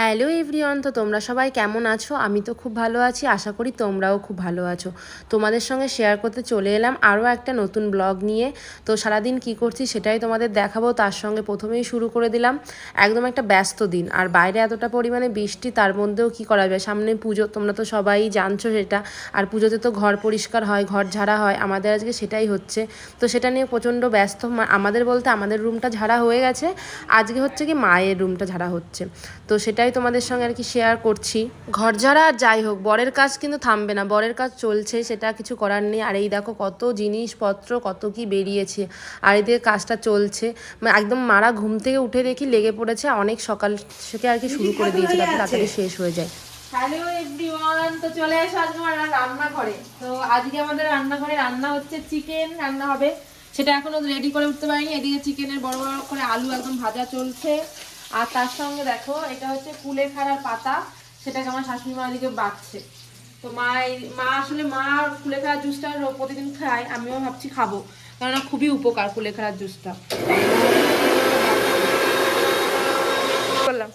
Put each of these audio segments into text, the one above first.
Hello everyone, তো তোমরা সবাই কেমন আছো? আমি তো খুব ভালো আছি, আশা করি তোমরাও খুব ভালো আছো। তোমাদের সঙ্গে শেয়ার করতে চলে এলাম আরও একটা নতুন ব্লগ নিয়ে। তো সারাদিন কি করছি সেটাই তোমাদের দেখাবো। তার সঙ্গে প্রথমেই শুরু করে দিলাম একদম একটা ব্যস্ত দিন। আর বাইরে এতটা পরিমাণে বৃষ্টি, তার মধ্যেও কি করা যায়? সামনে পুজো, তোমরা তো সবাই জানছো সেটা। আর পুজোতে তো ঘর পরিষ্কার হয়, ঘর ঝাড়া হয়। আমাদের আজকে সেটাই হচ্ছে। তো সেটা নিয়ে প্রচণ্ড ব্যস্ত। আমাদের বলতে আমাদের রুমটা ঝাড়া হয়ে গেছে। আজকে হচ্ছে কি মায়ের রুমটা ঝাড়া হচ্ছে। তো সেটাই তোমাদের সঙ্গে আর কি শেয়ার করছি। ঘর ঝাড়া আর যাই হোক বরের কাজ কিন্তু থামবে না বরের কাজ চলছে সেটা কিছু করার নেই। আর এই দেখো কত জিনিসপত্র কত কি বেরিয়েছে আর এদিকে কাজটা চলছে। একদম মারা ঘুম থেকে উঠে দেখি লেগে পড়েছে অনেক সকাল থেকে আর কি শুরু করে দিয়েছে যাতে তাড়াতাড়ি শেষ হয়ে যায়। হ্যালো এভরিওয়ান তো চলে এসো আজকে আমার রান্নাঘরে। তো আজকে আমাদের রান্নাঘরে রান্না হচ্ছে চিকেন রান্না হবে। সেটা এখনও রেডি করে উঠতে পারিনি এদিকে চিকেনের বড় বড় করে আলু একদম ভাজা চলছে। আর তার সঙ্গে দেখো এটা হচ্ছে কুলেখাড়ার পাতা সেটাকে আমার শাশুড়ি মা এদিকে বাড়ছে তো মা মা আসলে মা কুলেখাড়ার জুসটা প্রতিদিন খায় আমিও ভাবছি খাব। কেননা খুবই উপকার কুলেখাড়ার জুসটা বললাম।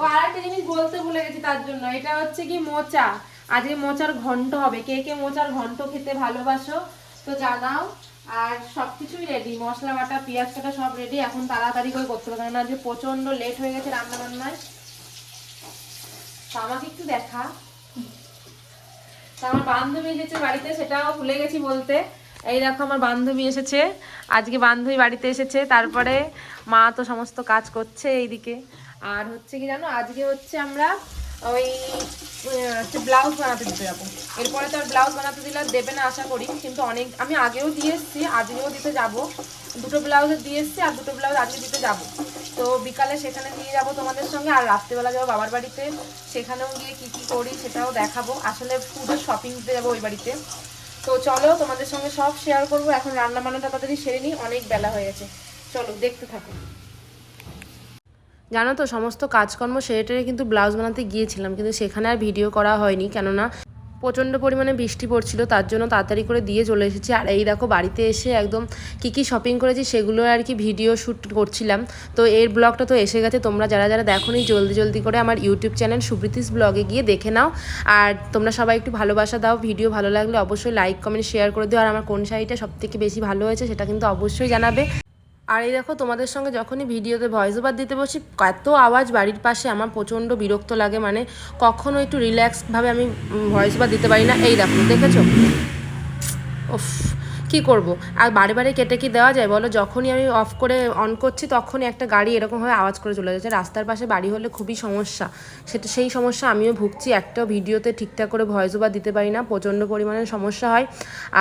ও আর একটা জিনিস বলতে ভুলে গেছি তার জন্য এটা হচ্ছে কি মোচা। আজকে মোচার ঘন্ট হবে। কে কে মোচার ঘন্ট খেতে ভালোবাসো তো জানাও। আর সবকিছুই রেডি মশলা, বাটা, পেঁয়াজ কাটা সব রেডি এখন তাড়াতাড়ি করে করতে হবে। কারণ আজকে প্রচণ্ড লেট হয়ে গেছে রান্না বান্নায়। আমাকে একটু দেখা। তো আমার বান্ধবী এসেছে বাড়িতে, সেটাও ভুলে গেছি বলতে। এই দেখো আমার বান্ধবী এসেছে। আজকে বান্ধবী বাড়িতে এসেছে। তারপরে মা তো সমস্ত কাজ করছে এইদিকে। আর হচ্ছে কি জানো? আজকে হচ্ছে আমরা ওই ব্লাউজ বানাতে দিতে যাব। এরপরে তো আর ব্লাউজ বানাতে দিলে দেবে না আশা করি, কিন্তু অনেক, আমি আগেও দিয়ে এসেছি, আজকেও দিতে যাব। দুটো ব্লাউজে দিয়ে এসেছি আর দুটো ব্লাউজ আজকে দিতে যাব। তো বিকালে সেখানে নিয়ে যাব তোমাদের সঙ্গে, আর রাত্রেবেলা যাব বাবার বাড়িতে। সেখানেও গিয়ে কি কি করি সেটাও দেখাবো। আসলে পুজোর শপিং দিতে যাব ওই বাড়িতে। তো চলো, তোমাদের সঙ্গে সব শেয়ার করব। এখন রান্না বান্নাটা তাড়াতাড়ি সেরে নিই, অনেক বেলা হয়ে গেছে। চলো, দেখতে থাকো। জানো তো, সমস্ত কাজকর্ম সেরেটারে কিন্তু ব্লাউজ বানাতে গিয়েছিলাম, কিন্তু সেখানে আর ভিডিও করা হয়নি। কেননা প্রচণ্ড পরিমাণে বৃষ্টি পড়ছিল, তার জন্য তাড়াতাড়ি করে দিয়ে চলে এসেছি। আর এই দেখো, বাড়িতে এসে একদম কি কি শপিং করেছি সেগুলো আর কি ভিডিও শ্যুট করছিলাম। তো এর ব্লগটা তো এসে গেছে, তোমরা যারা যারা দেখোনি, জলদি জলদি করে আমার ইউটিউব চ্যানেল সুপ্রীতিস ব্লগে গিয়ে দেখে নাও। আর তোমরা সবাই একটু ভালোবাসা দাও ভিডিও ভালো লাগলে অবশ্যই লাইক কমেন্ট শেয়ার করে দিও। আর আমার কোন শাড়িটা সবথেকে বেশি ভালো হয়েছে সেটা কিন্তু অবশ্যই জানাবে। আর এই দেখো তোমাদের সঙ্গে যখনই ভিডিওতে ভয়েস ওভার দিতে বসি, এত আওয়াজ বাড়ির পাশে আমার প্রচণ্ড বিরক্ত লাগে মানে কখনো একটু রিল্যাক্সভাবে আমি ভয়েস ওভার দিতে পারি না। এই দেখো, দেখেছ? উফ কি করব? আর বারে বারে কেটে কি দেওয়া যায় বলো? যখনই আমি অফ করে অন করছি, তখনই একটা গাড়ি এরকমভাবে আওয়াজ করে চলে যাচ্ছে। রাস্তার পাশে বাড়ি হলে খুবই সমস্যা। সেটা, সেই সমস্যা আমিও ভুগছি। একটাও ভিডিওতে ঠিকঠাক করে ভয়েস ওভার দিতে পারি না। প্রচণ্ড পরিমাণে সমস্যা হয়।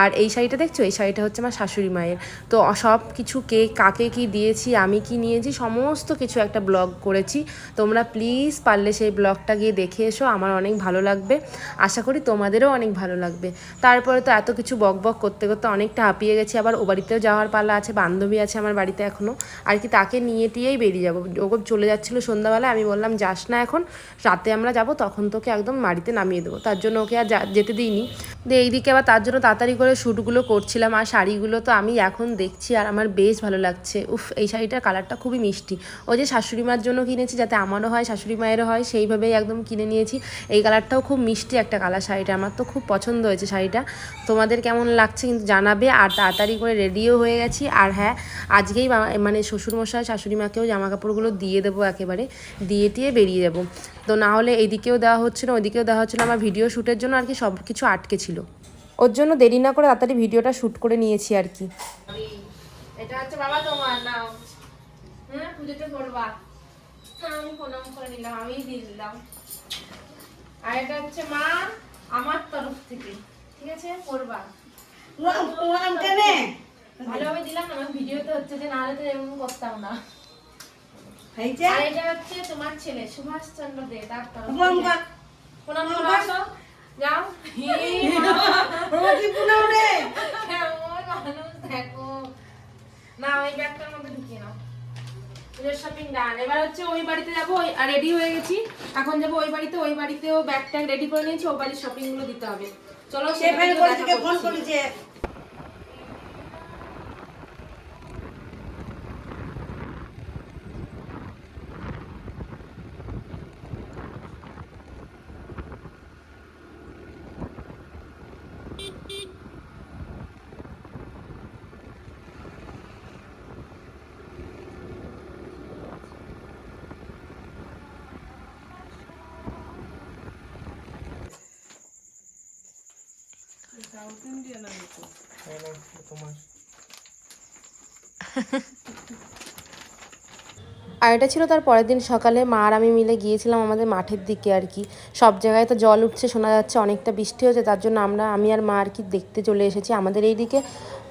আর এই শাড়িটা দেখছ? এই শাড়িটা হচ্ছে আমার শাশুড়ি মায়ের। তো সব কিছু কে, কাকে কি দিয়েছি, আমি কি নিয়েছি, সমস্ত কিছু একটা ব্লগ করেছি। তোমরা প্লিজ পারলে সেই ব্লগটা গিয়ে দেখে এসো। আমার অনেক ভালো লাগবে। আশা করি তোমাদেরও অনেক ভালো লাগবে। তারপরে তো এত কিছু বক বক করতে করতে অনেকটা হাঁপিয়ে গেছি। আবার ও বাড়িতেও যাওয়ার পালা আছে, বান্ধবী আছে আমার বাড়িতে এখনও আর কি তাকে নিয়ে টিয়েই বেরিয়ে যাব। ওকে চলে যাচ্ছিল সন্ধ্যাবেলা আমি বললাম, যাস না এখন, রাতে আমরা যাব, তখন তোকে একদম বাড়িতে নামিয়ে দেবো। তার জন্য ওকে আর যেতে দিইনি। দিয়ে এইদিকে আবার তার জন্য তাড়াতাড়ি করে শ্যুটগুলো করছিলাম। আর শাড়িগুলো তো আমি এখন দেখছি, আর আমার বেশ ভালো লাগছে। উফ, এই শাড়িটার কালারটা খুবই মিষ্টি। ওই যে শাশুড়ি মার জন্য কিনেছি, যাতে আমারও হয়, শাশুড়ি মায়েরও হয়, সেইভাবেই একদম কিনে নিয়েছি। এই কালারটাও খুব মিষ্টি একটা কালার শাড়িটা। আমার তো খুব পছন্দ হয়েছে শাড়িটা। তোমাদের কেমন লাগছে কিন্তু জানাবে। আর তাড়াতাড়ি করে রেডিও হয়ে গেছি। আর হ্যাঁ আজকেই মানে শ্বশুরমশাই শাশুড়ি মাকেও জামা কাপড়গুলো দিয়ে দেবো একেবারে, দিয়ে টিয়ে বেরিয়ে যাব। তো না হলে এইদিকেও দেওয়া হচ্ছে না, ওইদিকেও দেওয়া হচ্ছে না, আমার ভিডিও শ্যুটের জন্য আর কি সব কিছু আটকে ছিল। ওর জন্য দেরি না করে তাড়াতাড়ি ভিডিওটা শ্যুট করে নিয়েছি আর কি। হ্যাঁ আমি করে নিলাম আমি দিয়ে দিলাম। আর এটা হচ্ছে মা, আমার তরফ থেকে। ঠিক আছে? করবা ভালোভাবে দিলাম না আমার ভিডিওতে হচ্ছে যে নাহলে তো এমন করতাম না। আর এটা হচ্ছে তোমার ছেলে সুভাষ চন্দ্র দে তার তরফ প্রণাম করো আসো। যাও। কেমন মানুষ দেখো। না ওই ব্যাগটার মধ্যে ঢুকিয়ে নাও। পুজোর শপিং ডান এবার হচ্ছে ওই বাড়িতে যাব রেডি হয়ে গেছি। এখন যাব ওই বাড়িতে ওই বাড়িতেও ব্যাগ ট্যাগ রেডি করে নিয়েছি ওই বাড়ির শপিংগুলো দিতে হবে। চলো সেখানে দেখা করছি। তোমার। আর এটা ছিল তার পরের দিন সকালে। মা আর আমি মিলে গিয়েছিলাম আমাদের মাঠের দিকে আর কি। সব জায়গায় তো জল উঠছে শোনা যাচ্ছে অনেকটা বৃষ্টি হচ্ছে তার জন্য আমরা আমি আর মা আর কি দেখতে চলে এসেছি আমাদের এই দিকে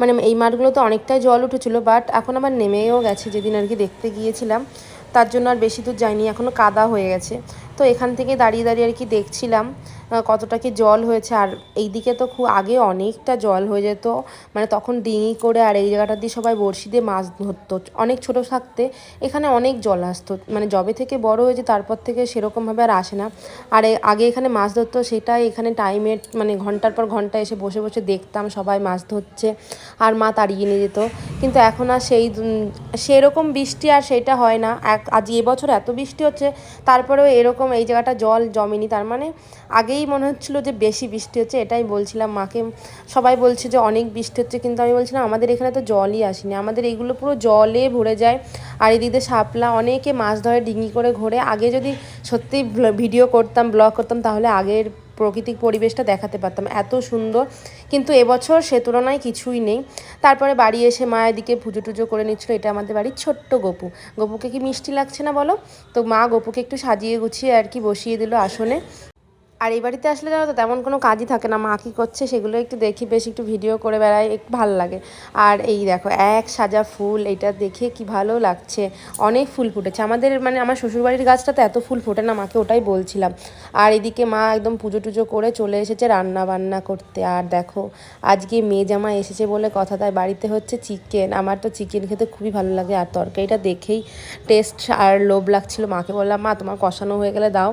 মানে এই মাঠগুলোতে অনেকটাই জল উঠেছিল বাট এখন আমার নেমেও গেছে যেদিন আর কি দেখতে গিয়েছিলাম। তার জন্য আর বেশি দূর যাইনি এখনও কাদা হয়ে গেছে। তো এখান থেকে দাঁড়িয়ে দাঁড়িয়ে আর কি দেখছিলাম। কতটা কি জল হয়েছে? আর এইদিকে তো খুব আগে অনেকটা জল হয়ে যেত। মানে তখন ডিঙি করে আর এই জায়গাটা দিয়ে সবাই বড়শি দিয়ে মাছ ধরতো। অনেক ছোট থাকতে এখানে অনেক জল আসতো। মানে জবে থেকে বড় হয়েছে তারপর থেকে সেরকমভাবে আর আসে না। আর আগে এখানে মাছ ধরতো, সেটাই এখানে টাইমে মানে ঘণ্টার পর ঘণ্টা এসে বসে বসে দেখতাম সবাই মাছ ধরছে আর মা তাড়িয়ে নিয়ে যেত। কিন্তু এখন আর সেই সেরকম বৃষ্টি আর সেটা হয় না। এক, আজ এবছর এত বৃষ্টি হচ্ছে, তারপরেও এরকম এই জায়গাটা জল জমেনি। তার মানে আগেই মনে হচ্ছিল যে বেশি বৃষ্টি হচ্ছে, এটাই বলছিলাম মাকে। সবাই বলছে যে অনেক বৃষ্টি হচ্ছে, কিন্তু আমি বলছিলাম আমাদের এখানে তো জলই আসেনি। আমাদের এইগুলো পুরো জলে ভরে যায় আর এদিকে শাপলা অনেকে মাছ ধরে ডিঙি করে ঘোরে। আগে যদি সত্যি ভিডিও করতাম, ব্লগ করতাম, তাহলে আগের প্রকৃতিক পরিবেশটা দেখাতে পারতাম। এত সুন্দর। কিন্তু এবছর সে তুলনায় কিছুই নেই। তারপরে বাড়ি এসে মা এদিকে পুজো টুজো করে নিচ্ছিল। এটা আমাদের বাড়ির ছোট্ট গপু। গপুকে কি মিষ্টি লাগছে না বলো? তো মা গপুকে একটু সাজিয়ে গুছিয়ে আর কি বসিয়ে দিল আসনে। আর এই বাড়িতে আসলে জানো তো তেমন কোনো কাজই থাকে না। মা কী করছে সেগুলো একটু দেখি, বেশ একটু ভিডিও করে বেড়াই একটু ভালো লাগে। আর এই দেখো, এক সাজা ফুল, এটা দেখে কি ভালো লাগছে। অনেক ফুল ফুটেছে। আমাদের মানে আমার শ্বশুরবাড়ির গাছটাতে এত ফুল ফোটে না, মাকে ওটাই বলছিলাম। আর এদিকে মা একদম পুজো টুজো করে চলে এসেছে রান্না বান্না করতে। আর দেখো, আজকে মেয়ে জামা এসেছে বলে কথা, তাই বাড়িতে হচ্ছে চিকেন। আমার তো চিকেন খেতে খুবই ভালো লাগে। আর তরকারিটা দেখেই টেস্ট আর লোভ লাগছিল। মাকে বললাম, মা, তোমার কষানো হয়ে গেলে দাও।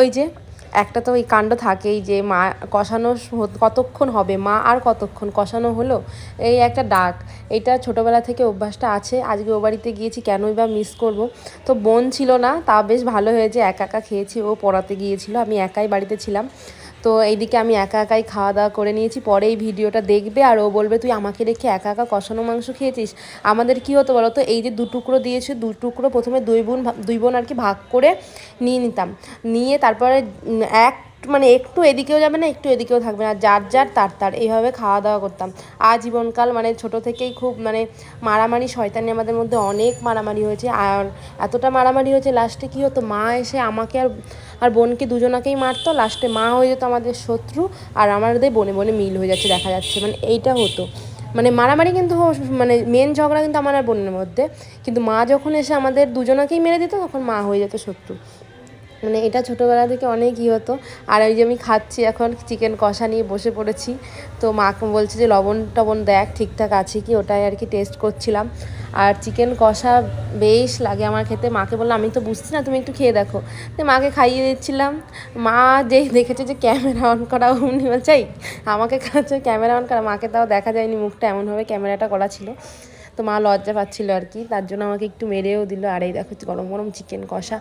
ওই যে একটা তো ওই কাণ্ড থাকেই যে মা কষানো কতক্ষণ হবে? মা আর কতক্ষণ? কষানো হলো? এই একটা ডাক। এটা ছোটোবেলা থেকে অভ্যাসটা আছে। আজকে ও বাড়িতে গিয়েছি, কেনই বা মিস করব? তো বোন ছিল না, তা বেশ ভালো হয়েছে। একা একা খেয়েছি, ও পড়াতে গিয়েছিল। আমি একাই বাড়িতে ছিলাম। তো এইদিকে আমি একা একাই খাওয়া দাওয়া করে নিয়েছি পরে এই ভিডিওটা দেখবে আর ও বলবে, তুই আমাকে রেখে একা একা কষানো মাংস খেয়েছিস? আমাদের কি হতো বলো তো, এই যে দু টুকরো দিয়েছে, দু টুকরো প্রথমে দুই বোন দুই বোন আর কি ভাগ করে নিয়ে নিতাম। নিয়ে তারপরে এক মানে একটু এদিকেও যাবে না, একটু এদিকেও থাকবে না। যার যার, তার তার। এইভাবে খাওয়া দাওয়া করতাম। আজীবনকাল মানে ছোট থেকেই খুব মানে মারামারি, শয়তানি আমাদের মধ্যে অনেক মারামারি হয়েছে। আর এতটা মারামারি হয়েছে, লাস্টে কি হতো? মা এসে আমাকে আর আর বোনকে দুজনাকেই মারতো। লাস্টে মা হয়ে যেত আমাদের শত্রু আর আমাদের বনে বনে মিল হয়ে যাচ্ছে, দেখা যাচ্ছে। মানে এইটা হতো। মানে মারামারি কিন্তু মানে মেন ঝগড়া কিন্তু আমার আর বোনের মধ্যে। কিন্তু মা যখন এসে আমাদের দুজনাকেই মেরে দিত, তখন মা হয়ে যেত শত্রু। মানে এটা ছোটোবেলা থেকে অনেক ই হতো। আর ওই যে আমি খাচ্ছি এখন চিকেন কষা নিয়ে বসে পড়েছি। তো মাকে বলছে যে, লবণ টবণ দেখ, ঠিকঠাক আছে কি? ওটাই আর কি টেস্ট করছিলাম। আর চিকেন কষা বেশ লাগে আমার খেতে। মাকে বললাম, আমি তো বুঝছি না, তুমি একটু খেয়ে দেখো। তো মাকে খাইয়ে দিচ্ছিলাম। মা যেই দেখেছে যে, ক্যামেরা অন করা অমনি বলছে আমাকে খাচ্ছে, ক্যামেরা অন করা। মাকে তাও দেখা যায়নি, মুখটা এমনভাবে ক্যামেরাটা করা ছিল। তো মা লজ্জা পাচ্ছিল আর কি। তার জন্য আমাকে একটু মেরেও দিল। আর এই দেখো গরম গরম চিকেন কষা।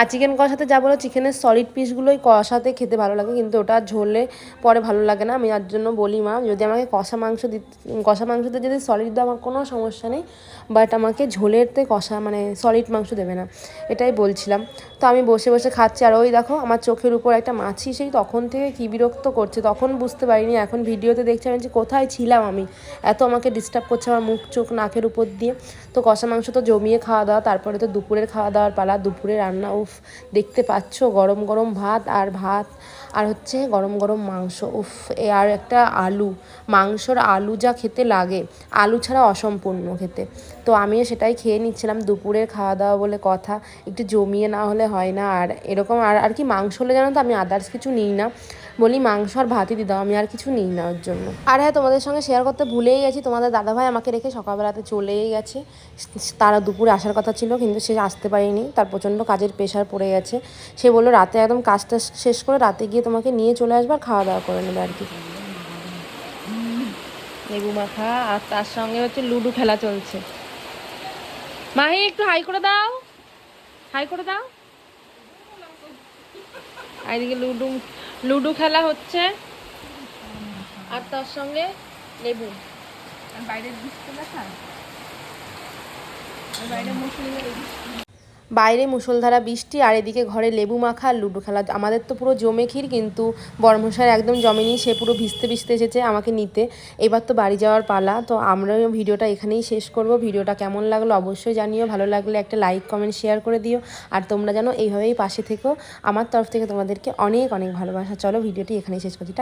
আর চিকেন কষাতে যা বলো চিকেনের সলিড পিসগুলোই কষাতে খেতে ভালো লাগে, কিন্তু ওটা ঝোলে পরে ভালো লাগে না। আমি তার জন্য বলি, মা, যদি আমাকে কষা মাংস দিত কষা মাংসতে যদি সলিড দাও আমার কোনো সমস্যা নেই। বাট আমাকে ঝোলেরতে কষা মানে সলিড মাংস দেবে না। এটাই বলছিলাম। তো আমি বসে বসে খাচ্ছি। আর ওই দেখো, আমার চোখের উপর একটা মাছি, সেই তখন থেকে কী বিরক্ত করছে, তখন বুঝতে পারিনি। এখন ভিডিওতে দেখছি আমি যে কোথায় ছিলাম আমি। এত আমাকে ডিস্টার্ব করছে, আমার মুখ চোখ নাকের উপর দিয়ে। তো কষা মাংস তো জমিয়ে খাওয়া দাওয়া, তারপরে তো দুপুরের খাওয়া দাওয়ার পালা, দুপুরে রান্না, উফ, দেখতে পাচ্ছ গরম গরম ভাত আর ভাত। আর হচ্ছে গরম গরম মাংস। উফ, এ আর একটা আলু। মাংসর আলু যা খেতে লাগে, আলু ছাড়া অসম্পূর্ণ খেতে। তো আমিও সেটাই খেয়ে নিচ্ছিলাম, দুপুরের খাওয়া দাওয়া বলে কথা। একটু জমিয়ে না হলে হয় না, আর এরকম আর আর কি মাংস হলে জানো তো, আমি আদার্স কিছু নিই না। বলি মাংস আর ভাতই দিয়ে দাও, আমি আর কিছু নিই না ওর জন্য। আর হ্যাঁ তোমাদের সঙ্গে শেয়ার করতে ভুলেই গেছি, তোমাদের দাদাভাই আমাকে রেখে সকালবেলাতে চলেই গেছে। তারা দুপুরে আসার কথা ছিল, কিন্তু সে আসতে পারেনি, তার প্রচণ্ড কাজের প্রেশার পড়ে গেছে। সে বলল, রাতে একদম কাজটা শেষ করে রাতে গিয়ে তোমাকে নিয়ে চলে আসবে আর খাওয়া দাওয়া করে নেবে আর কি। লেবু মাখা আর তার সঙ্গে হচ্ছে লুডো খেলা চলছে। মাহি একটু হাই করে দাও। হাই করে দাও। এদিকে লুডো লুডো খেলা হচ্ছে। আর তার সঙ্গে লেবু। বাইরের বৃষ্টি দেখা বাইরে মুসলিমের বাইরে মুষলধারা, বৃষ্টি আর এদিকে ঘরে লেবু মাখা আর লুডো খেলা। আমাদের তো পুরো জমে ক্ষীর, কিন্তু বর্মশাই একদম জমেনি, সে পুরো ভিজতে ভিজতে এসেছে আমাকে নিতে। এবার তো বাড়ি যাওয়ার পালা, তো আমরাও ভিডিওটা এখানেই শেষ করব। ভিডিওটা কেমন লাগল অবশ্যই জানিও, ভালো লাগলে একটা লাইক, কমেন্ট, শেয়ার করে দিও। আর তোমরা যেন এইভাবেই পাশে থেকো, আমার তরফ থেকে তোমাদেরকে অনেক অনেক ভালোবাসা। চলো ভিডিওটি এখানেই শেষ করছি।